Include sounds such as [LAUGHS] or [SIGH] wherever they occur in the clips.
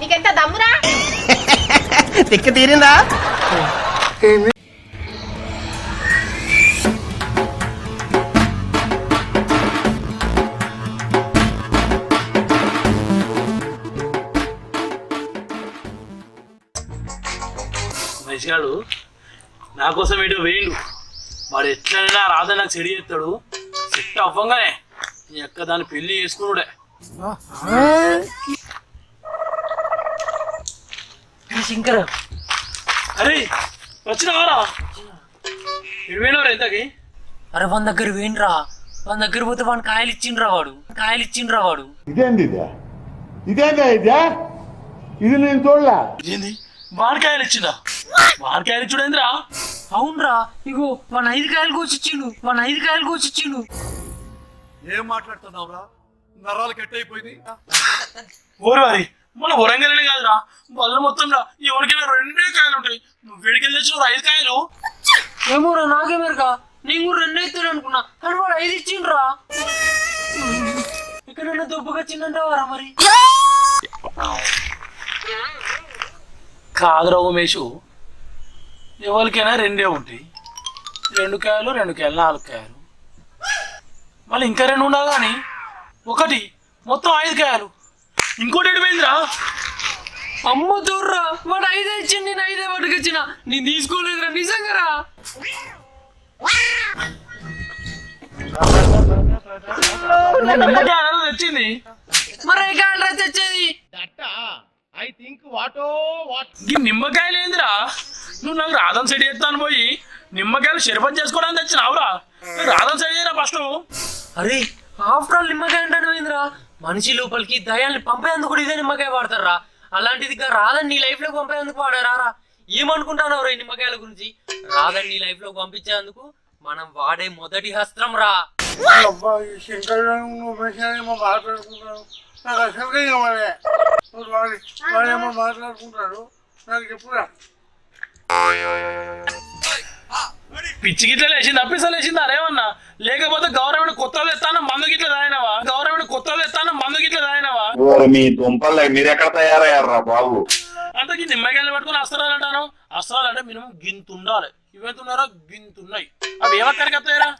నీకెంత దమ్మురా? [LAUGHS] తిక్క తీరిందా? మనిషిగాడు నా కోసం ఏంటో వేయండు. వాడు ఎట్లయినా రాధ నాకు చెడి చేస్తాడు. సెట్ అవ్వగానే నీ అక్క దాన్ని పెళ్ళి చేసుకున్నాడే శంకర్. అరే వచ్చినావారా? ఇరవైనవరా ఇంతకి అరే మన దగ్గర వేయండిరా మన దగ్గర పోతే వాడిని కాయలు ఇచ్చిండ్రా వాడు. కాయలు ఇచ్చిండ్రా వాడు. ఇదేంది ఇదే? ఇదేందా ఇదే? ఇది నేను చూడలే. ఏంది? మామిడికాయలు ఇచ్చిందా మామిడికాయలు ఇచ్చుడేంద్రా? అవునరా. ఇగో మన ఐదు కాయలు కోసిచ్చిండు మన ఐదు కాయలు కోసిచ్చిండు ఏం మాట్లాడుతున్నావురా? నరాలు కట్ అయిపోయింది ఓరు వారి మన వరంగల్ కాదురా. బల్ల మొత్తంలో ఎవరికైనా రెండే కాయలు ఉంటాయి. నువ్వు వేడికెళ్ళి తెచ్చిన ఐదు కాయలు. ఏమోరా నాకేమేరకా నేను కూడా రెండు ఎత్తాను అనుకున్నా. కానీ వాడు ఐదు ఇచ్చిండ్రా. ఇక్కడ దుబ్బగా చిన్నంటావారా మరి? కాదురా ఉమేషు. ఎవరికైనా రెండే ఉంటాయి. రెండు కాయలు రెండు కాయలు నాలుగు కాయలు. మళ్ళీ ఇంకా రెండు ఉండవు కానీ ఒకటి మొత్తం ఐదు కాయలు. ఇంకోటి ఎడిపోయిందిరా. అమ్మ దూర్రా వాడు ఐదే ఇచ్చింది నేను ఐదే పట్టుకొచ్చిన. నేను తీసుకోలేదురా నిజంగా తెచ్చింది. మరి ఏ కాయలు రా తెచ్చేది. ఈ నిమ్మకాయలు ఏందిరా? నువ్వు నాకు రాధం సెడి చేస్తాను పోయి నిమ్మకాయలు షర్బత్ చేసుకోవడానికి తెచ్చినావురా. రాధం సెడి చేయరా ఫస్ట్. అరే ఆఫ్టర్ ఆల్ నిమ్మకాయ ఏంద్రా? మనిషి లోపలికి దయాల్ని పంపేందుకు కూడా ఇదే నిమ్మకాయ వాడతారా అలాంటిది రాదని నీ లైఫ్లోకి పంపేందుకు వాడారా? రా. ఈ నిమ్మకాయల గురించి. రాదని నీ లైఫ్లోకి పంపించేందుకు మనం వాడే మొదటి హస్త్రం రా. మాట్లాడుకుంటాడు. నాకు చెప్పురా. పిచ్చి గిట్ల లేచింది అప్పిసలు లేచింది? అరేమన్నా లేకపోతే గవర్నమెంట్ కొత్తలు ఎత్తాను మందు గిట్ల తాగినవా? గవర్నమెంట్ కొత్తలు ఎత్తాను మందు గిట్ల తాగినవా? ఓరి మీ దుంపలు మీరు ఎక్కడ తయారయ్యారా బాబు? అంతకీ నిమ్మకాయలు పట్టుకుని అస్త్రాలు అంటాను? అస్త్రాలు అంటే మినిమం గింత ఉండాలి. ఇవెంతున్నారో గింత ఉన్నాయి. అవి ఏమక్కడికి వస్తాయరా?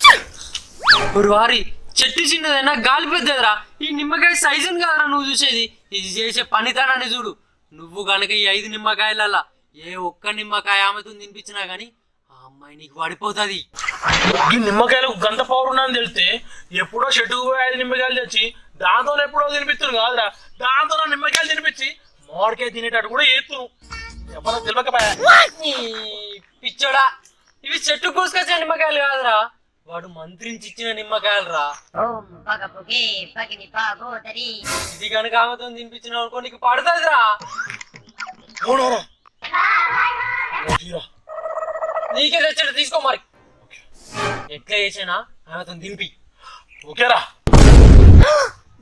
ఒక వారి చెట్టు చిన్నదైనా గాలి పెద్దదిరా. ఈ నిమ్మకాయ సైజుని కదరా నువ్వు చూసేది. ఇది చేసే పనితనాన్ని చూడు. నువ్వు గనక ఈ ఐదు నిమ్మకాయలల్లా ఏ ఒక్క నిమ్మకాయ ఆమెతో తినిపించినా గానీ ఆ అమ్మాయి నీకు పడిపోతుంది. ఈ నిమ్మకాయలు గంట పవర్ ఉన్నదని తెలిస్తే ఎప్పుడో చెట్టుకు పోయి ఐదు నిమ్మకాయలు తెచ్చి దాంతో ఎప్పుడో తినిపిస్తును కాదురా. దాంతో నా నిమ్మకాయలు తినిపించి మామిడికాయ తినేటట్టు కూడా ఏతును ఎవరో తెలియకపోయా పిచ్చోడా. ఇవి చెట్టు కోసుకొచ్చే నిమ్మకాయలు కాదురా. వాడు మంత్రించి ఇచ్చిన నిమ్మకాయలు రా ఇది కనుక ఆమెతో తినిపించిన అనుకో నీకు పడుతుందిరా. అవునవును. తీరా. నీకే తెచ్చాడు తీసుకో మరి. ఎట్లా చేసినా? ఆమెతో దింపి. ఓకేరా.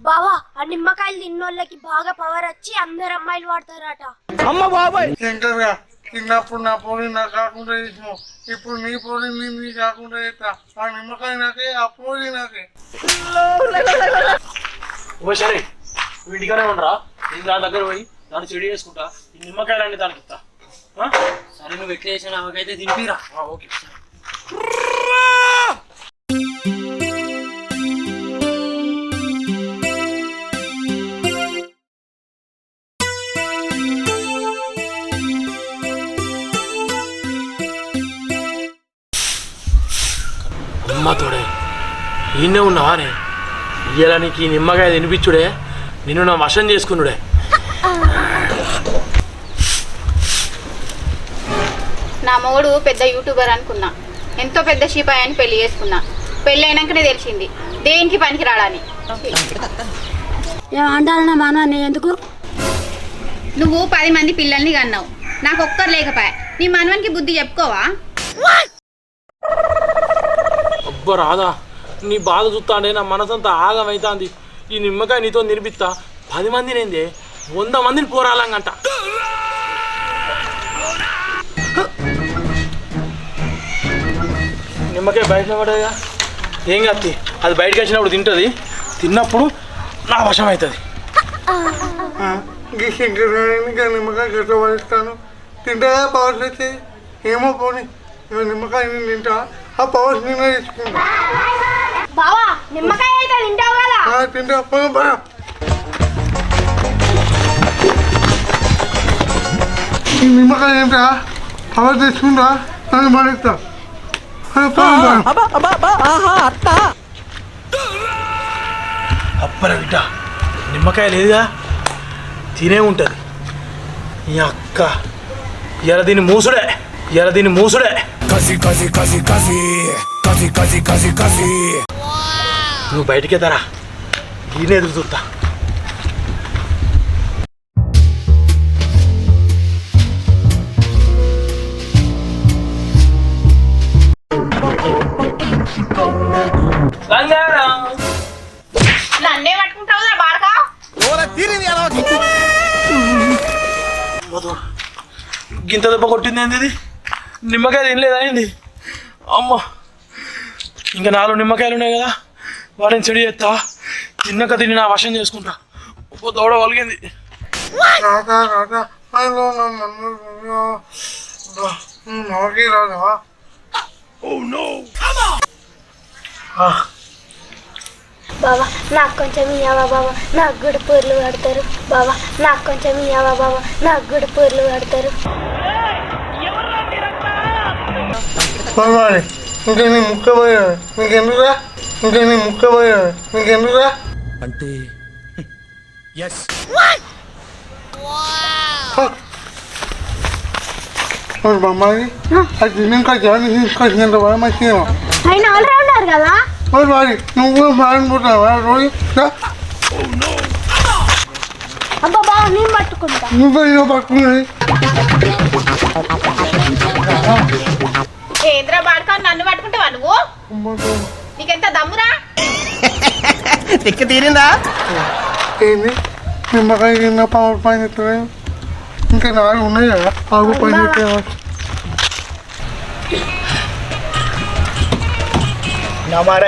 బావా ఆ నిమ్మకాయలు తిన్నోళ్ళకి బాగా పవర్ వచ్చి అందరు అమ్మాయిలు వాడతారట. శంకర్గా చిన్నప్పుడు నా పోలి నాకు కాకుండా చేసినావు. ఇప్పుడు నీ పోలి నీ నీ కాకుండా చేస్తా. ఆ నిమ్మకాయ నాకే ఆ పోలి నాకే. ఓ సరే వీటిగానే ఉండరా? నేను దాని దగ్గర పోయి దాన్ని చెడి చేసుకుంటా. ఈ నిమ్మకాయలన్నీ దానికి ఇస్తా? సరే నువ్వు ఎట్లా చేసినా దింపిరా ఆ, ఓకే. అమ్మ తోడే ఈయనే ఉన్నావానే? ఇయ్యాల నీకు ఈ నిమ్మకాయ తినిపించుడే నిన్ను నా వశం చేసుకున్నాడే నా మొగుడు పెద్ద యూట్యూబర్ అనుకున్నా. ఎంతో పెద్ద షీపాయ్ అని పెళ్ళి చేసుకున్నా. పెళ్ళి అయినాకనే తెలిసింది. దేనికి పనికి రాడని మా నాన్న ఎందుకు? నువ్వు పది మంది పిల్లల్ని కన్నావు. నాకు ఒక్కరు లేకపోయా. నీ మనవనికి బుద్ధి చెప్పుకోవా? అబ్బా రాదా నీ బాధ చూస్తాండే నా మనసంతా ఆగమైతాంది. ఈ నిమ్మకాయ నీతో నిరిపిస్తా. పది మంది నేందే వంద మందిని పోరాలంగంట. నిమ్మకాయ బయట పడేగా ఏం కత్తి అది బయటకు వచ్చినప్పుడు తింటుంది. తిన్నప్పుడు నా వశం అవుతుంది. నిమ్మకాయ గట్ట పడేస్తాను తింటాగా పవర్స్ వచ్చేది ఏమో పోనీ. నిమ్మకాయ నేను తింటా. ఆ పవర్స్ నేనే తీసుకుంటా. బావా నిమ్మకాయ అయితే తింటావు కదా? తింటా. ఏంటా పవర్ తెచ్చుకుంటా నన్ను పడేస్తా. అప్పర బిడ్డ నిమ్మకాయ లేదుగా? తినే ఉంటుంది. ఈ అక్క ఎర దీని మూసుడే ఎర దీని మూసుడే. కసి కసి కసి కసి కసి కసి కసి కసి. నువ్వు బయటికే తరా దీనే ఎదురు చూస్తా. గింత దెబ్బ కొట్టింది ఏంది ఇది? నిమ్మకాయ తినలేదా ఏంది? అమ్మ! ఇంకా నాలుగు నిమ్మకాయలు ఉన్నాయి కదా వాటిని చెడి చేస్తా. తిన్నాక తిని నా వశం చేసుకుంటా. ఒక్క దౌడ వలిగింది. హలో నన్ను నోకి కొంచెం ఇయ్యవా బావా నాకు కూడా పూర్లు పడతారు బావా నాకు కొంచెం ఇయ్యవా బావా నాకు కూడా పూర్లు పడతారు పోవాలి ఇంకా నీ ముక్కబోయాను నీకెందుకురా ఇంకా నీ ముక్కబోయాను నీకెందుకురా అంటే ఎస్ బొమ్మది అది తిన్నాక జగన్ తీసుకొచ్చినంత బాగా మంచిదేమో ఆయన ఆల్రౌండర్ నువ్వు మారిపోతున్నావా రోజు అబ్బా నేను పట్టుకుంటా. పట్టుకున్నది ఏంద్రా బాడకా నన్ను పట్టుకుంటావా నువ్వు? నీకెంత దమ్మురా? తిక్క తీరిందా? ఏంది? నిమ్మకాయ కింద పవర్ పైన ఎత్తలేదు ఇంకా నాలుగు ఉన్నాయి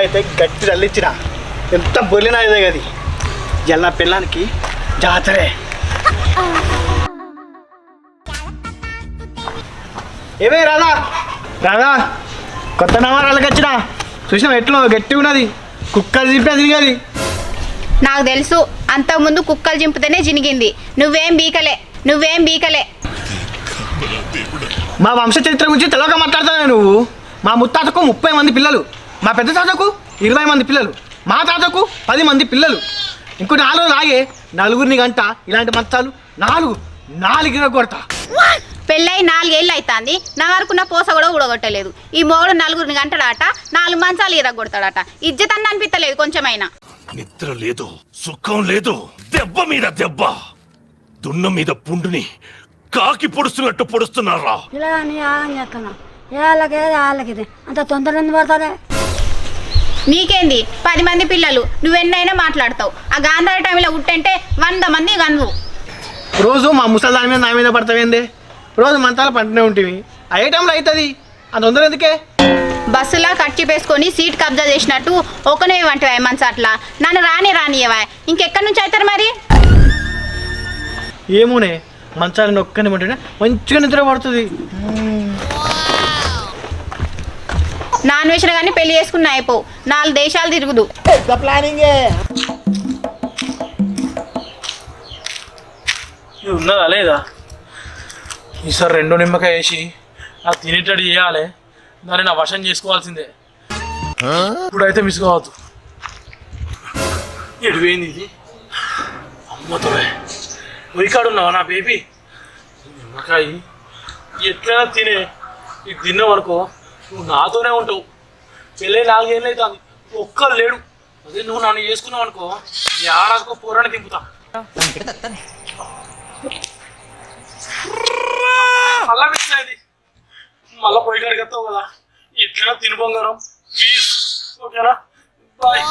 అయితే గట్టి చల్లించిన ఎంత బొలినా ఇదే గది. జల్ల పిల్లానికి జాతరే. ఏమే రాదా రాదా కొత్త నవారాలకు వచ్చిన. చూసిన ఎట్లా గట్టి ఉన్నది. కుక్కలు చింపేది తిరిగది. నాకు తెలుసు అంతకుముందు కుక్కలు చింపితేనే జినిగింది నువ్వేం బీకలే నువ్వేం బీకలే. మా వంశ చరిత్ర గురించి తెలియక మాట్లాడుతున్నావు నువ్వు. మా ముత్తాతకు ముప్పై మంది పిల్లలు. మా పెద్ద తాతకు ఇరవై మంది పిల్లలు. మా తాతకు పది మంది పిల్లలు. ఇంకో నాలుగు లాగే నలుగురిని గంట ఇలాంటి మంచాలు నాలుగు నాలుగు కొడతా. పెళ్ళై నాలుగేళ్ళు అవుతుంది నా వరకున్న పోస కూడా ఊడగొట్టలేదు. ఈ మొగుడు నలుగురిని గంటడాట నాలుగు మంచాలు ఇరగొడతాడట ఇజ్జతన్న అనిపించలేదు కొంచెమైనా. నిద్ర లేదు సుఖం లేదు దెబ్బ మీద దెబ్బ. దున్న మీద పుండుని కాకి పొడుస్తున్నట్టు పొడుస్తున్నారా? ఇలా నీ ఆగం అంత తొందర ఎందుకు పడుతుంది నీకేంది? పది మంది పిల్లలు నువ్వెన్నైనా మాట్లాడతావు. ఆ గాంధార టైంలో ఉట్టంటే వంద మంది గన్వు రోజు మా ముసలి దాని మీద నా మీద పడతావేంది? రోజు మంతాలు పంటనే ఉంటుంది అయ్యే టైంలో అవుతుంది అంత తొందర ఎందుకే? బస్సులా కట్ వేసుకొని సీట్ కబ్జా చేసినట్టు ఒకనే వంటివా మంచి అట్లా? నన్ను రాని రానియవా ఇంకెక్కడి నుంచి అవుతారు మరి? ఏమోనే మంచాలను ఒక్కని మంటే మంచిగా నిద్ర పడుతుంది. నాన్ వెజ్ కానీ పెళ్ళి చేసుకున్న అయిపో. నాలుగు దేశాలు తిరుగుదు. ప్లానింగే ఉన్నదా లేదా? ఈసారి రెండు నిమ్మకాయ వేసి నాకు తినేటట్టు చేయాలి. దాన్ని నా వశం చేసుకోవాల్సిందే. ఇప్పుడైతే మిస్ కావద్దు. ఎడిపోయింది ఇది. అమ్మతో ఉరికాడు ఉన్నావా నా బేబీ? నిమ్మకాయ. ఎట్లైనా తినే. ఇది తిన్నావు అనుకో నువ్వు నాతోనే ఉంటావు. పెళ్ళి నాలుగేళ్ళు అవుతుంది. ఒక్కరు లేడు. అదే నువ్వు నన్ను చేసుకున్నావు అనుకో యారాకో పోరాని దింపుతా. మళ్ళా అయింది మళ్ళా పోయి కాడికి వస్తావు కదా. ఎట్లా తిను బంగారం. ప్లీజ్ ఓకేనా? బాయ్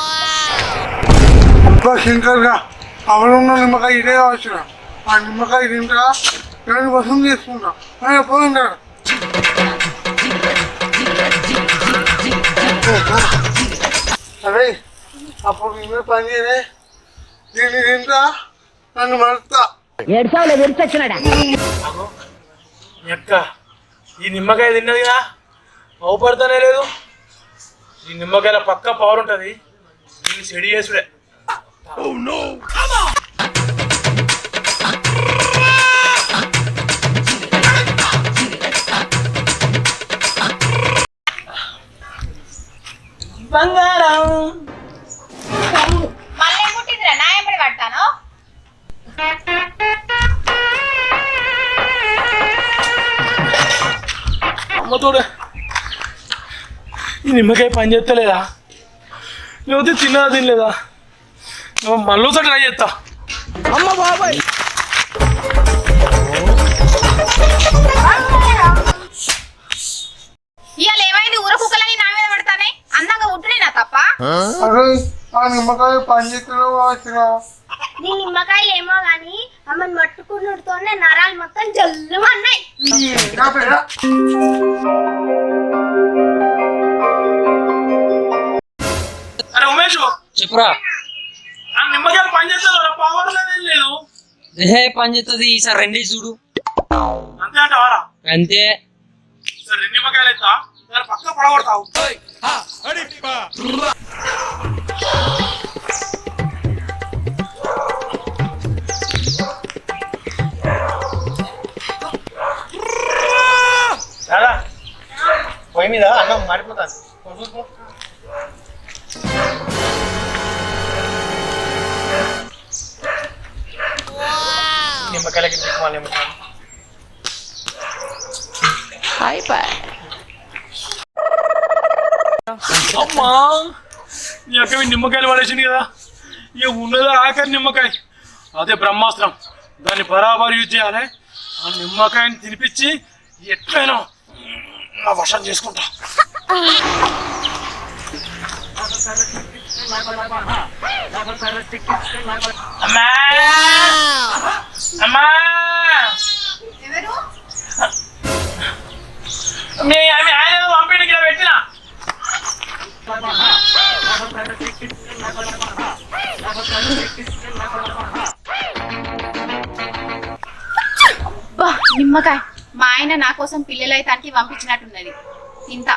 అబ్బా శంకర్గా అవరున్న నిమ్మకాయ ఇదే కావచ్చు ఆ నిమ్మకాయ తింటా నేను వసం చేసుకుంటా. ఆయన పోయిందా అరే అప్పుడు నువ్వే పని చేయలే దీన్ని తింటా నన్ను మరుస్తా. అగో, మీ అక్క ఈ నిమ్మకాయ తిన్నది కదా? అవుపడతానే లేదు. ఈ నిమ్మకాయల పక్క పవర్ ఉంటుంది దీన్ని సెడి చేసుడే నిమ్మకాయ పని చేస్తలేదా? లేకపోతే తిన్నదా తినలేదా? మళ్ళీ ట్రై చేస్తా. అమ్మ బాబాయ్! ఇవాళ ఏమైంది? ఊర కుక్కలని నా మీద పడతానే? అందంగా ఉంటున్నా తప్ప? అరే ఆ నిమ్మకాయ పండితులు వచ్చిన నీ నిమ్మకాయలు ఏమో గాని ఆమెను మట్టుకున్నతోనే నరాలు మొత్తం జల్లు అన్నాయి చెప్పురా? నిమ్మకాయలు పని పవర్ లేదు లేదు. ఏ పని చేస్తుంది ఈసారి రెండే చూడు. అంతే అంటావారా అంతే. సరే రెండు నిమ్మకాయలు ఎత్తా దాని పక్క పడగొడతావు. పొయ్యి మీద అన్నం మారిపోతాను నిమ్మకాయలకి తీసుకోవాలి నిమ్మకాయలు అమ్మా నీ అక్క నిమ్మకాయలు పడేసింది కదా ఇక ఉన్నదా ఆఖరి నిమ్మకాయ అదే బ్రహ్మాస్త్రం దాన్ని బరాబర్ యూజ్ చేయాలి ఆ నిమ్మకాయని తినిపించి ఎట్లయినా నా వశం చేసుకుంటా అమ్మా అమ్మా ఎవరు మీ ఆమె ఆయన పంపిణీ ఇక్కడ పెట్టినా బా నిమ్మకాయ. మా ఆయన నా కోసం పిల్లలైతానికి పంపించినట్టున్నది. ఇంత